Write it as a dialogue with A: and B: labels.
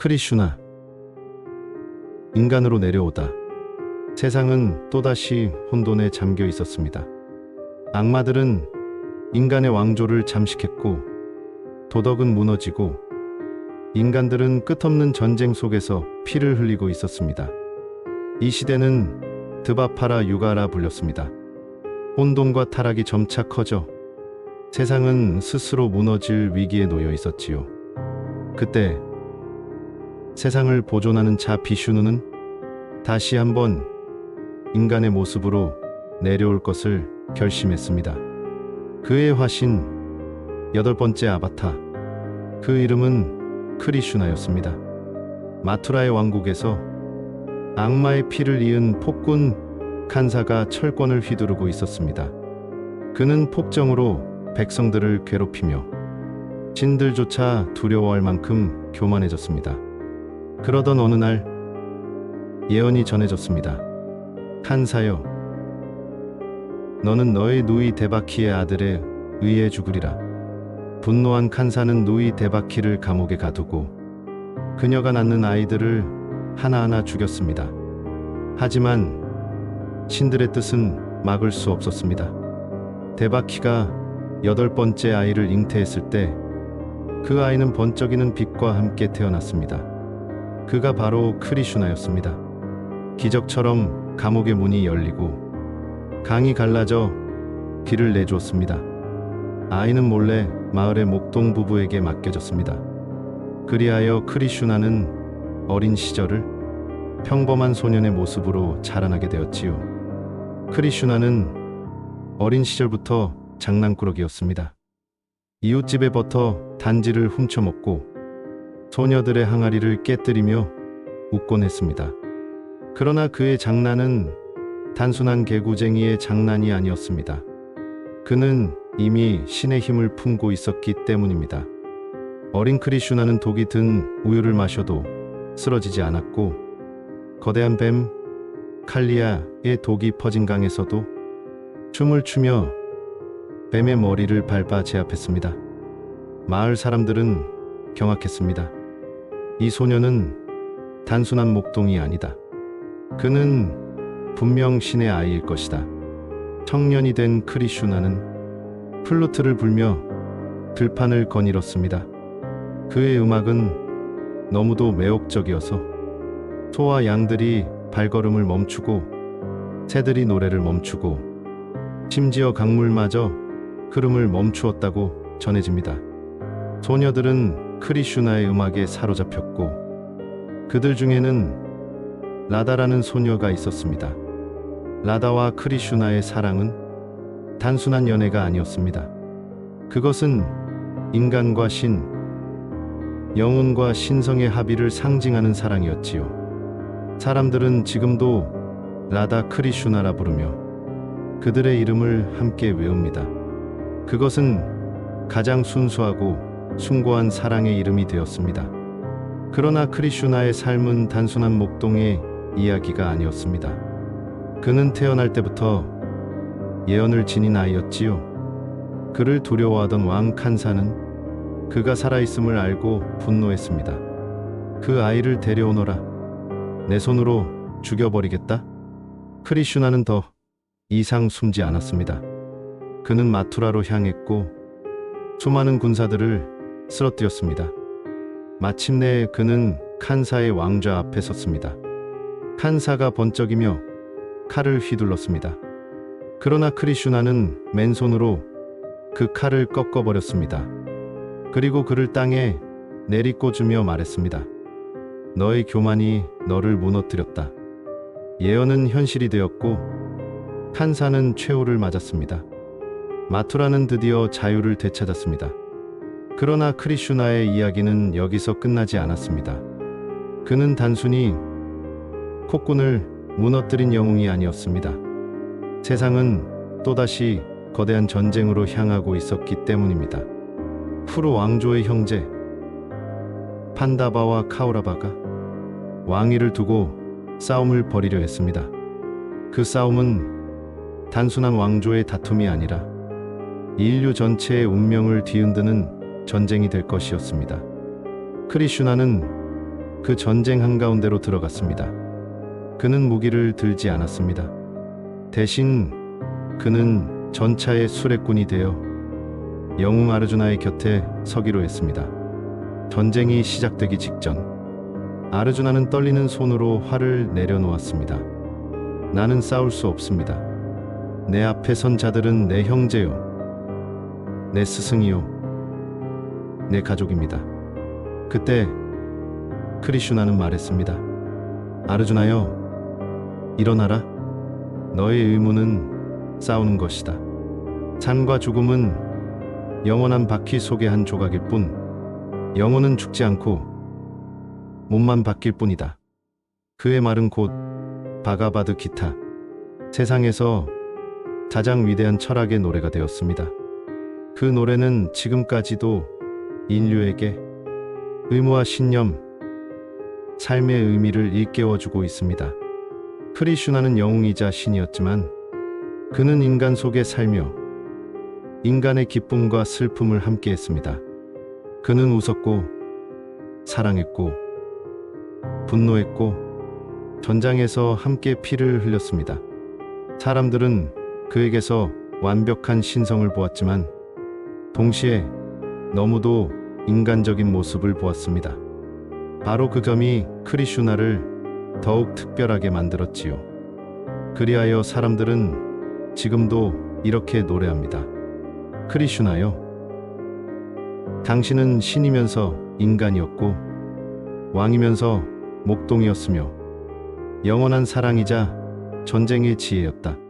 A: 크리슈나 인간으로 내려오다 세상은 또다시 혼돈에 잠겨 있었습니다. 악마들은 인간의 왕조를 잠식했고 도덕은 무너지고 인간들은 끝없는 전쟁 속에서 피를 흘리고 있었습니다. 이 시대는 드바파라 유가라 불렸습니다. 혼돈과 타락이 점차 커져 세상은 스스로 무너질 위기에 놓여 있었지요. 그때 세상을 보존하는 자 비슈누는 다시 한번 인간의 모습으로 내려올 것을 결심했습니다. 그의 화신 여덟 번째 아바타 그 이름은 크리슈나였습니다. 마투라의 왕국에서 악마의 피를 이은 폭군 칸사가 철권을 휘두르고 있었습니다. 그는 폭정으로 백성들을 괴롭히며 신들조차 두려워할 만큼 교만해졌습니다. 그러던 어느 날 예언이 전해졌습니다. 칸사여, 너는 너의 누이 데바키의 아들에 의해 죽으리라. 분노한 칸사는 누이 데바키를 감옥에 가두고 그녀가 낳는 아이들을 하나하나 죽였습니다. 하지만 신들의 뜻은 막을 수 없었습니다. 데바키가 여덟 번째 아이를 잉태했을 때 그 아이는 번쩍이는 빛과 함께 태어났습니다. 그가 바로 크리슈나였습니다. 기적처럼 감옥의 문이 열리고 강이 갈라져 길을 내주었습니다. 아이는 몰래 마을의 목동 부부에게 맡겨졌습니다. 그리하여 크리슈나는 어린 시절을 평범한 소년의 모습으로 자라나게 되었지요. 크리슈나는 어린 시절부터 장난꾸러기였습니다. 이웃집에 버터 단지를 훔쳐먹고 소녀들의 항아리를 깨뜨리며 웃곤 했습니다. 그러나 그의 장난은 단순한 개구쟁이의 장난이 아니었습니다. 그는 이미 신의 힘을 품고 있었기 때문입니다. 어린 크리슈나는 독이 든 우유를 마셔도 쓰러지지 않았고 거대한 뱀 칼리아의 독이 퍼진 강에서도 춤을 추며 뱀의 머리를 밟아 제압했습니다. 마을 사람들은 경악했습니다. 이 소녀는 단순한 목동이 아니다. 그는 분명 신의 아이일 것이다. 청년이 된 크리슈나는 플루트를 불며 들판을 거닐었습니다. 그의 음악은 너무도 매혹적이어서 소와 양들이 발걸음을 멈추고 새들이 노래를 멈추고 심지어 강물마저 흐름을 멈추었다고 전해집니다. 소녀들은 크리슈나의 음악에 사로잡혔고 그들 중에는 라다라는 소녀가 있었습니다. 라다와 크리슈나의 사랑은 단순한 연애가 아니었습니다. 그것은 인간과 신, 영혼과 신성의 합의를 상징하는 사랑이었지요. 사람들은 지금도 라다 크리슈나라 부르며 그들의 이름을 함께 외웁니다. 그것은 가장 순수하고 숭고한 사랑의 이름이 되었습니다. 그러나 크리슈나의 삶은 단순한 목동의 이야기가 아니었습니다. 그는 태어날 때부터 예언을 지닌 아이였지요. 그를 두려워하던 왕 칸사는 그가 살아있음을 알고 분노했습니다. 그 아이를 데려오너라. 내 손으로 죽여버리겠다. 크리슈나는 더 이상 숨지 않았습니다. 그는 마투라로 향했고 수많은 군사들을 쓰러뜨렸습니다. 마침내 그는 칸사의 왕좌 앞에 섰습니다. 칸사가 번쩍이며 칼을 휘둘렀습니다. 그러나 크리슈나는 맨손으로 그 칼을 꺾어버렸습니다. 그리고 그를 땅에 내리꽂으며 말했습니다. 너의 교만이 너를 무너뜨렸다. 예언은 현실이 되었고 칸사는 최후를 맞았습니다. 마투라는 드디어 자유를 되찾았습니다. 그러나 크리슈나의 이야기는 여기서 끝나지 않았습니다. 그는 단순히 폭군을 무너뜨린 영웅이 아니었습니다. 세상은 또다시 거대한 전쟁으로 향하고 있었기 때문입니다. 푸르 왕조의 형제 판다바와 카오라바가 왕위를 두고 싸움을 벌이려 했습니다. 그 싸움은 단순한 왕조의 다툼이 아니라 인류 전체의 운명을 뒤흔드는 전쟁이 될 것이었습니다. 크리슈나는 그 전쟁 한가운데로 들어갔습니다. 그는 무기를 들지 않았습니다. 대신 그는 전차의 수레꾼이 되어 영웅 아르주나의 곁에 서기로 했습니다. 전쟁이 시작되기 직전 아르주나는 떨리는 손으로 활을 내려놓았습니다. 나는 싸울 수 없습니다. 내 앞에 선 자들은 내 형제요, 내 스승이요, 내 가족입니다. 그때 크리슈나는 말했습니다. 아르주나여, 일어나라. 너의 의무는 싸우는 것이다. 산과 죽음은 영원한 바퀴 속의 한 조각일 뿐, 영혼은 죽지 않고 몸만 바뀔 뿐이다. 그의 말은 곧 바가바드 기타, 세상에서 가장 위대한 철학의 노래가 되었습니다. 그 노래는 지금까지도 인류에게 의무와 신념, 삶의 의미를 일깨워주고 있습니다. 크리슈나는 영웅이자 신이었지만 그는 인간 속에 살며 인간의 기쁨과 슬픔을 함께했습니다. 그는 웃었고 사랑했고 분노했고 전장에서 함께 피를 흘렸습니다. 사람들은 그에게서 완벽한 신성을 보았지만 동시에 너무도 인간적인 모습을 보았습니다. 바로 그 점이 크리슈나를 더욱 특별하게 만들었지요. 그리하여 사람들은 지금도 이렇게 노래합니다. 크리슈나요. 당신은 신이면서 인간이었고 왕이면서 목동이었으며 영원한 사랑이자 전쟁의 지혜였다.